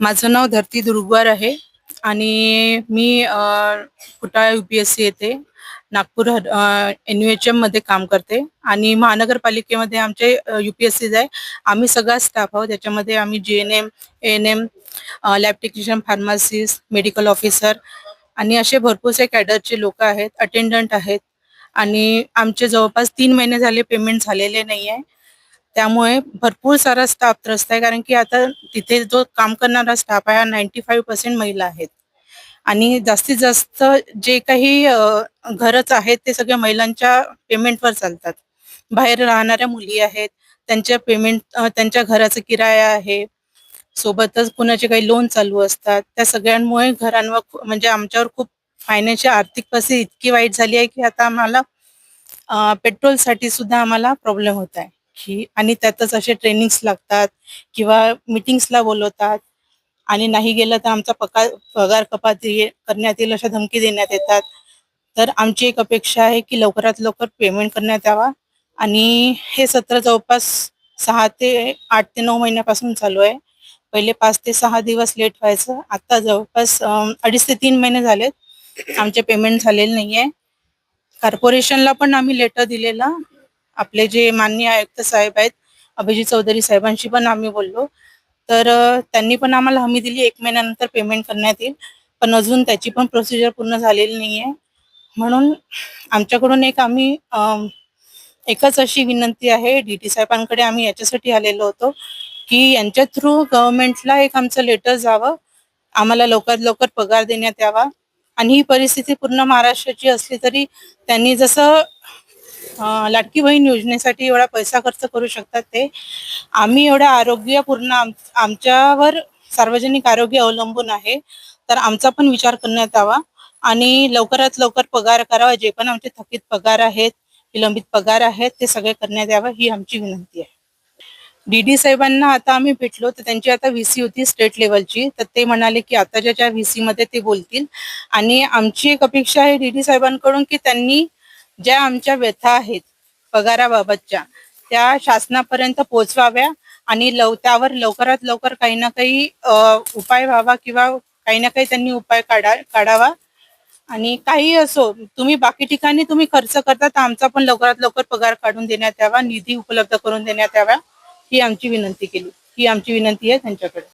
माझं नाव धरती दुर्गवार आहे आणि मी अ, Kutala U P S C येथे नागपूर एन यू एच एममध्ये काम करते आणि महानगरपालिकेमध्ये आमचे यू पी एस आहे. आम्ही सगळा स्टाफ आहोत. त्याच्यामध्ये आम्ही G N M N M lab technician pharmacist medical officer आणि असे भरपूरसे कॅडरचे लोक आहेत अटेंडंट आहेत. आणि आमचे जवळपास तीन महिने झाले पेमेंट झालेले नाही आहे त्यामुळे भरपूर सारा स्टाफ त्रस्त आहे. कारण की आता तिथे जो काम करणारा स्टाफ आहे हा नाईन्टी फाईव्ह पर्सेंट महिला आहेत. आणि जास्तीत जास्त जे काही घरच आहेत ते सगळ्या महिलांच्या पेमेंटवर चालतात. बाहेर राहणाऱ्या मुली आहेत त्यांच्या पेमेंट त्यांच्या घराचा किराया आहे. सोबतच कुणाचे काही लोन चालू असतात. त्या सगळ्यांमुळे घरांवर म्हणजे आमच्यावर खूप फायनान्शियल आर्थिक परिस्थिती इतकी वाईट झाली आहे की आता आम्हाला पेट्रोलसाठी सुद्धा आम्हाला प्रॉब्लेम होत आहे. की आणि त्यातच असे ट्रेनिंग्स लागतात किंवा मिटिंग्सला बोलवतात. आणि नाही गेलं तर आमचा पगार पगार कपात करण्यात येईल अशा धमकी देण्यात येतात. तर आमची एक अपेक्षा आहे की लवकरात लवकर पेमेंट करण्यात यावा. आणि हे सत्र जवळपास सहा ते आठ ते नऊ महिन्यापासून चालू आहे. पहिले पाच ते सहा दिवस लेट व्हायचं. आता जवळपास अडीच ते तीन महिने झालेत. आमचे पेमेंट झालेले नाहीये. कॉर्पोरेशनला पण आम्ही लेटर दिलेला. आपले जे माननीय आयुक्त साहेब आहेत अभिजित चौधरी साहेबांशी पण आम्ही बोललो. तर त्यांनी पण आम्हाला हमी दिली एक महिन्यानंतर पेमेंट करण्यात येईल. पण अजून त्याची पण प्रोसिजर पूर्ण झालेली नाही आहे म्हणून आमच्याकडून एक आम्ही एकच अशी विनंती आहे डी टी साहेबांकडे आम्ही याच्यासाठी आलेलो होतो की यांच्या थ्रू गव्हर्नमेंटला एक आमचं लेटर जावं. आम्हाला लवकरात लवकर पगार देण्यात यावा. आणि ही परिस्थिती पूर्ण महाराष्ट्राची असली तरी त्यांनी जसं लाडकी बहीण योजनेसाठी एवढा पैसा खर्च करू शकतात ते. आम्ही एवढ्या आरोग्य पूर्ण आम आमच्यावर सार्वजनिक आरोग्य अवलंबून आहे. तर आमचा पण विचार करण्यात यावा. आणि लवकरात लवकर पगार करावा जे पण आमचे थकीत पगार आहेत विलंबित पगार आहेत ते सगळे करण्यात यावं ही आमची विनंती आहे. डी डी साहेबांना आता आम्ही भेटलो तर त्यांची आता व्हीसी होती स्टेट लेवलची तर ते म्हणाले की आताच्या ज्या व्हीसी मध्ये ते बोलतील. आणि आमची एक अपेक्षा आहे डी डी साहेबांकडून की त्यांनी ज्या आमच्या व्यथा आहेत पगाराबाबतच्या त्या शासनापर्यंत पोहोचवाव्या आणि लव त्यावर लवकरात लवकर काही ना काही उपाय व्हावा किंवा काही ना काही त्यांनी उपाय काढा काढावा. आणि काही असो तुम्ही बाकी ठिकाणी तुम्ही खर्च करता तर आमचा पण लवकरात लवकर पगार काढून देण्यात यावा निधी उपलब्ध करून देण्यात यावा ही आमची विनंती केली. ही आमची विनंती आहे त्यांच्याकडे.